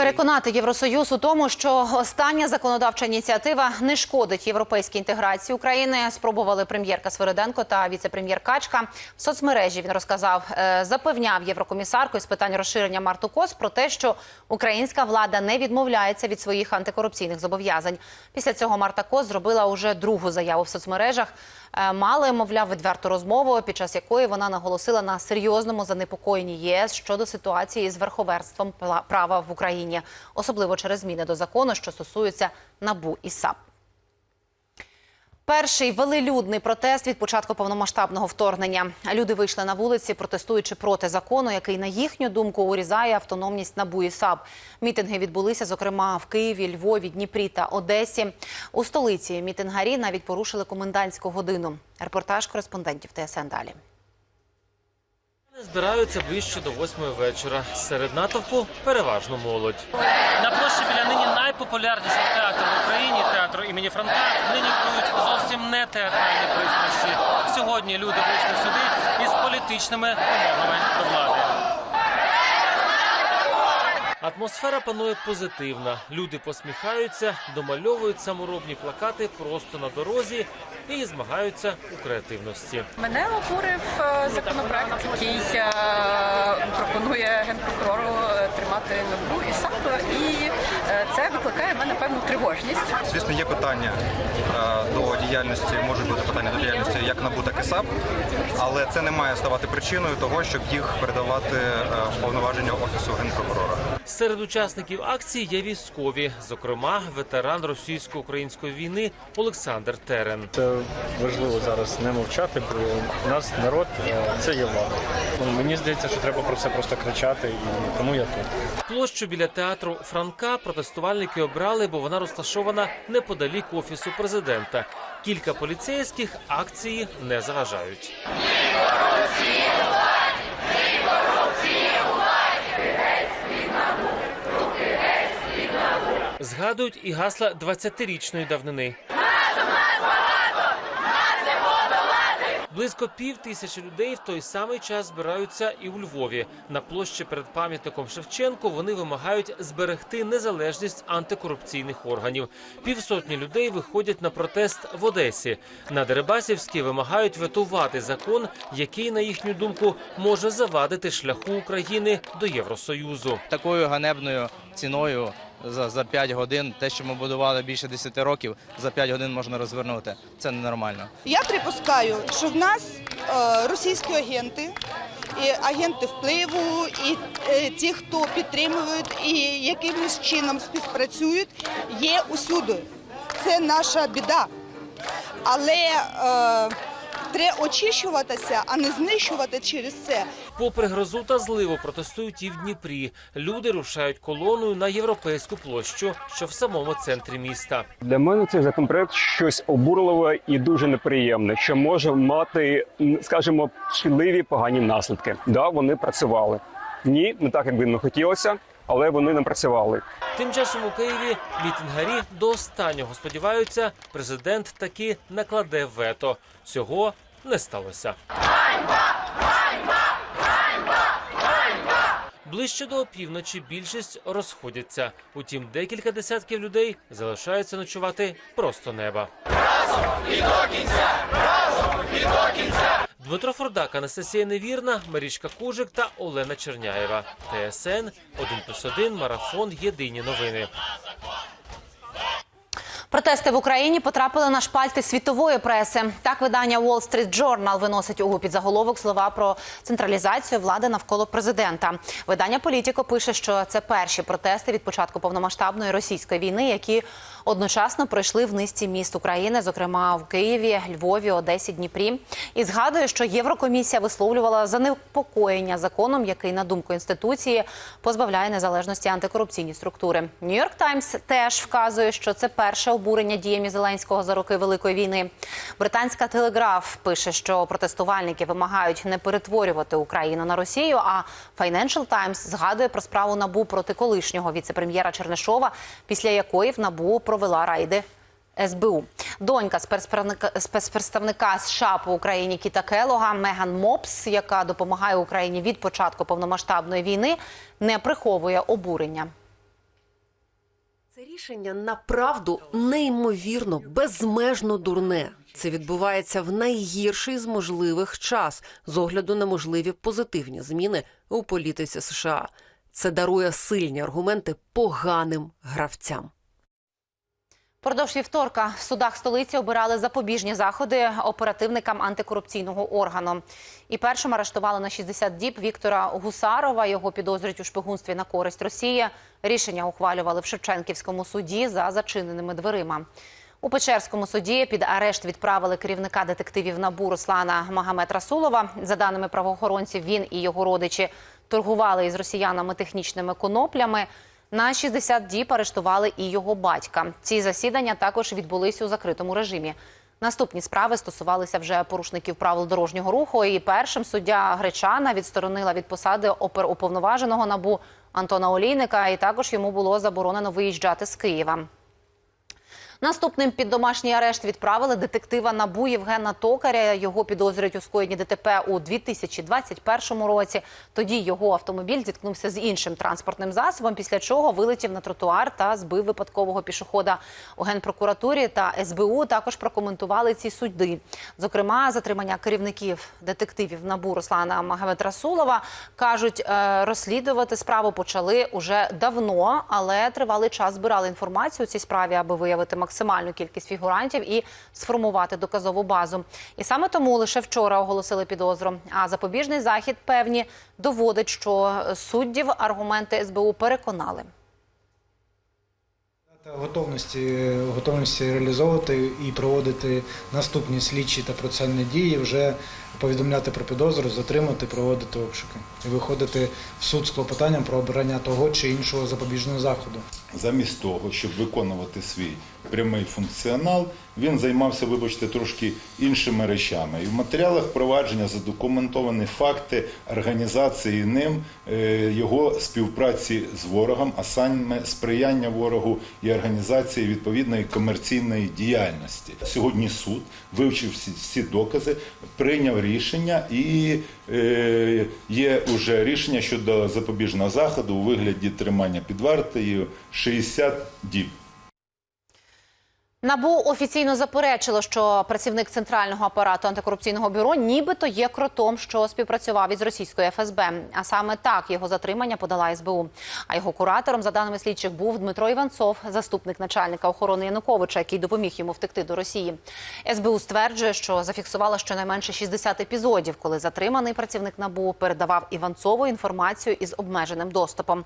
Переконати Євросоюз у тому, що остання законодавча ініціатива не шкодить європейській інтеграції України. Спробували прем'єрка Свириденко та віце-прем'єр Качка. В соцмережі він розказав, е, запевняв єврокомісарку із питань розширення Марту Кос про те, що українська влада не відмовляється від своїх антикорупційних зобов'язань. Після цього Марта Кос зробила уже другу заяву в соцмережах. Е, Мали, мовляв, відверту розмову, під час якої вона наголосила на серйозному занепокоєнні ЄС щодо ситуації з верховенством пла- права в Україні, особливо через зміни до закону, що стосуються набу і САП. Перший велелюдний протест від початку повномасштабного вторгнення. Люди вийшли на вулиці, протестуючи проти закону, який, на їхню думку, урізає автономність НАБУ і САП. Мітинги відбулися, зокрема, в Києві, Львові, Дніпрі та Одесі. У столиці мітингарі навіть порушили комендантську годину. Репортаж кореспондентів ТСН далі. Збираються ближче до восьмої вечора. Серед натовпу переважно молодь. На площі біля нині найпопулярніший театр в Україні, театр імені Франка. Нині будуть зовсім не театральні пристрасті. Сьогодні люди вийшли сюди із політичними вимогами до влади. Атмосфера панує позитивна. Люди посміхаються, домальовують саморобні плакати просто на дорозі і змагаються у креативності. Мене обурив е, законопроект, який е, пропонує генпрокурору е, тримати НАБУ і САП, і це викликає в мене певну тривожність. Звісно, є питання до діяльності, можуть бути питання до діяльності як НАБУ, так і САП, але це не має ставати причиною того, щоб їх передавати в повноваження офісу генпрокурора. Серед учасників акції є військові, зокрема, ветеран російсько-української війни Олександр Терен. Це важливо зараз не мовчати, бо у нас народ е, це є влада. Ну, Мені здається, що треба про це просто кричати, і тому я тут. Площу біля театру Франка протестувальники обрали, бо вона розташована неподалік офісу президента. Кілька поліцейських акції не заважають. Згадують і гасла 20-річної давнини. Близько пів тисячі людей в той самий час збираються і у Львові. На площі перед пам'ятником Шевченко вони вимагають зберегти незалежність антикорупційних органів. Півсотні людей виходять на протест в Одесі. На Дерибасівській вимагають ветувати закон, який, на їхню думку, може завадити шляху України до Євросоюзу. такою ганебною ціною за, за 5 годин, те, що ми будували більше 10 років, за 5 годин можна розвернути. Це ненормально. Я припускаю, що в нас е, російські агенти, і агенти впливу, і е, ті, хто підтримують і якимось чином співпрацюють, є усюди. Це наша біда. Але е, треба очищуватися, а не знищувати через це. Попри грозу та зливу протестують і в Дніпрі. Люди рушають колоною на європейську площу, що в самому центрі міста. Для мене цей законопроект щось обурливе і дуже неприємне, що може мати, скажімо, шкідливі погані наслідки. Да, вони працювали. Ні, не так, як би не хотілося, але вони не працювали. Тим часом у Києві мітингарі до останнього сподіваються, президент таки накладе вето. Цього не сталося. Ближче до опівночі більшість розходяться. Утім, декілька десятків людей залишаються ночувати просто неба. Дмитро Фордак, Анастасія Невірна, Марічка Кужик та Олена Черняєва. ТСН 1+,1, Марафон. Єдині новини. Протести в Україні потрапили на шпальти світової преси. Так видання Wall Street Journal виносить у під заголовок слова про централізацію влади навколо президента. Видання Політіко пише, що це перші протести від початку повномасштабної російської війни, які одночасно пройшли в низці міст України, зокрема в Києві, Львові, Одесі, Дніпрі. І згадує, що Єврокомісія висловлювала занепокоєння законом, який на думку інституції позбавляє незалежності антикорупційні структури. Нью-Йорк Таймс теж вказує, що це перше обурення діями Зеленського за роки Великої війни. Британська телеграф пише, що протестувальники вимагають не перетворювати Україну на Росію. А Financial Times згадує про справу набу проти колишнього віце-прем'єра Чернишова, після якої в набу провела райди. СБУ донька спецпредставника- США по Україні Кіта Келога Меган Мопс, яка допомагає Україні від початку повномасштабної війни, не приховує обурення. Це рішення направду неймовірно, безмежно дурне. Це відбувається в найгірший з можливих час з огляду на можливі позитивні зміни у політиці США. Це дарує сильні аргументи поганим гравцям. Продовж вівторка в судах столиці обирали запобіжні заходи оперативникам антикорупційного органу. І першим арештували на 60 діб Віктора Гусарова. Його підозрюють у шпигунстві на користь Росії. Рішення ухвалювали в Шевченківському суді за зачиненими дверима. У Печерському суді під арешт відправили керівника детективів НАБУ Руслана Магомед Расулова. За даними правоохоронців, він і його родичі торгували із росіянами технічними коноплями. На 60 діб арештували і його батька. Ці засідання також відбулись у закритому режимі. Наступні справи стосувалися вже порушників правил дорожнього руху. І першим суддя Гречана відсторонила від посади оперуповноваженого набу Антона Олійника. І також йому було заборонено виїжджати з Києва. Наступним під домашній арешт відправили детектива НАБУ Євгена Токаря. Його підозрюють у скоєнні ДТП у 2021 році. Тоді його автомобіль зіткнувся з іншим транспортним засобом, після чого вилетів на тротуар та збив випадкового пішохода. У генпрокуратурі та СБУ також прокоментували ці суди. Зокрема, затримання керівників детективів НАБУ Руслана Магомед-Расулова кажуть, е, розслідувати справу почали уже давно, але тривалий час збирали інформацію у цій справі, аби виявити максимальну кількість фігурантів і сформувати доказову базу. І саме тому лише вчора оголосили підозру. А запобіжний захід певні доводить, що суддів аргументи СБУ переконали. Готовності, готовності реалізовувати і проводити наступні слідчі та процесуальні дії, вже повідомляти про підозру, затримати, проводити обшуки і виходити в суд з клопотанням про обрання того чи іншого запобіжного заходу. Замість того, щоб виконувати свій прямий функціонал, він займався, вибачте, трошки іншими речами. І в матеріалах провадження задокументовані факти організації ним е, його співпраці з ворогом, а саме сприяння ворогу і організації відповідної комерційної діяльності. Сьогодні суд вивчив всі, всі докази, прийняв рішення і е, є уже рішення щодо запобіжного заходу у вигляді тримання під вартою 60 діб. НАБУ офіційно заперечило, що працівник центрального апарату антикорупційного бюро нібито є кротом, що співпрацював із російською ФСБ. А саме так його затримання подала СБУ. А його куратором, за даними слідчих, був Дмитро Іванцов, заступник начальника охорони Януковича, який допоміг йому втекти до Росії. СБУ стверджує, що зафіксувала щонайменше 60 епізодів, коли затриманий працівник НАБУ передавав Іванцову інформацію із обмеженим доступом.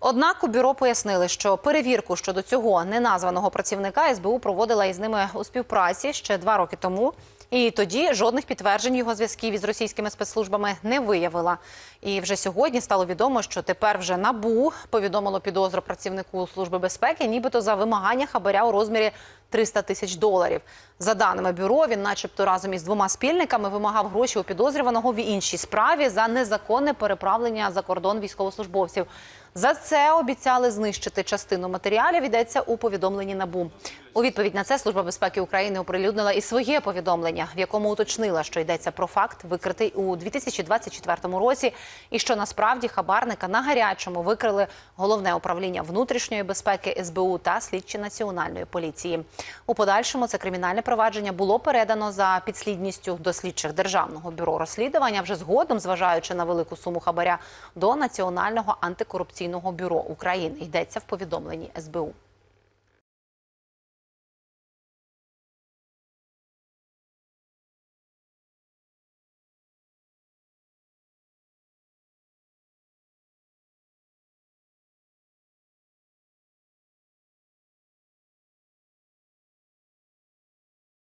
Однак у бюро пояснили, що перевірку щодо цього неназваного працівника СБУ проводила із ними у співпраці ще два роки тому. І тоді жодних підтверджень його зв'язків із російськими спецслужбами не виявила. І вже сьогодні стало відомо, що тепер вже набу повідомило підозру працівнику служби безпеки, нібито за вимагання хабаря у розмірі 300 тисяч доларів. За даними бюро, він, начебто, разом із двома спільниками вимагав гроші у підозрюваного в іншій справі за незаконне переправлення за кордон військовослужбовців. За це обіцяли знищити частину матеріалів. Йдеться у повідомленні набу. У відповідь на це служба безпеки України оприлюднила і своє повідомлення, в якому уточнила, що йдеться про факт, викритий у 2024 році, і що насправді хабарника на гарячому викрили головне управління внутрішньої безпеки СБУ та слідчі національної поліції. У подальшому це кримінальне провадження було передано за підслідністю до слідчих державного бюро розслідування. Вже згодом, зважаючи на велику суму хабаря, до національного антикорупційного бюро України йдеться в повідомленні СБУ.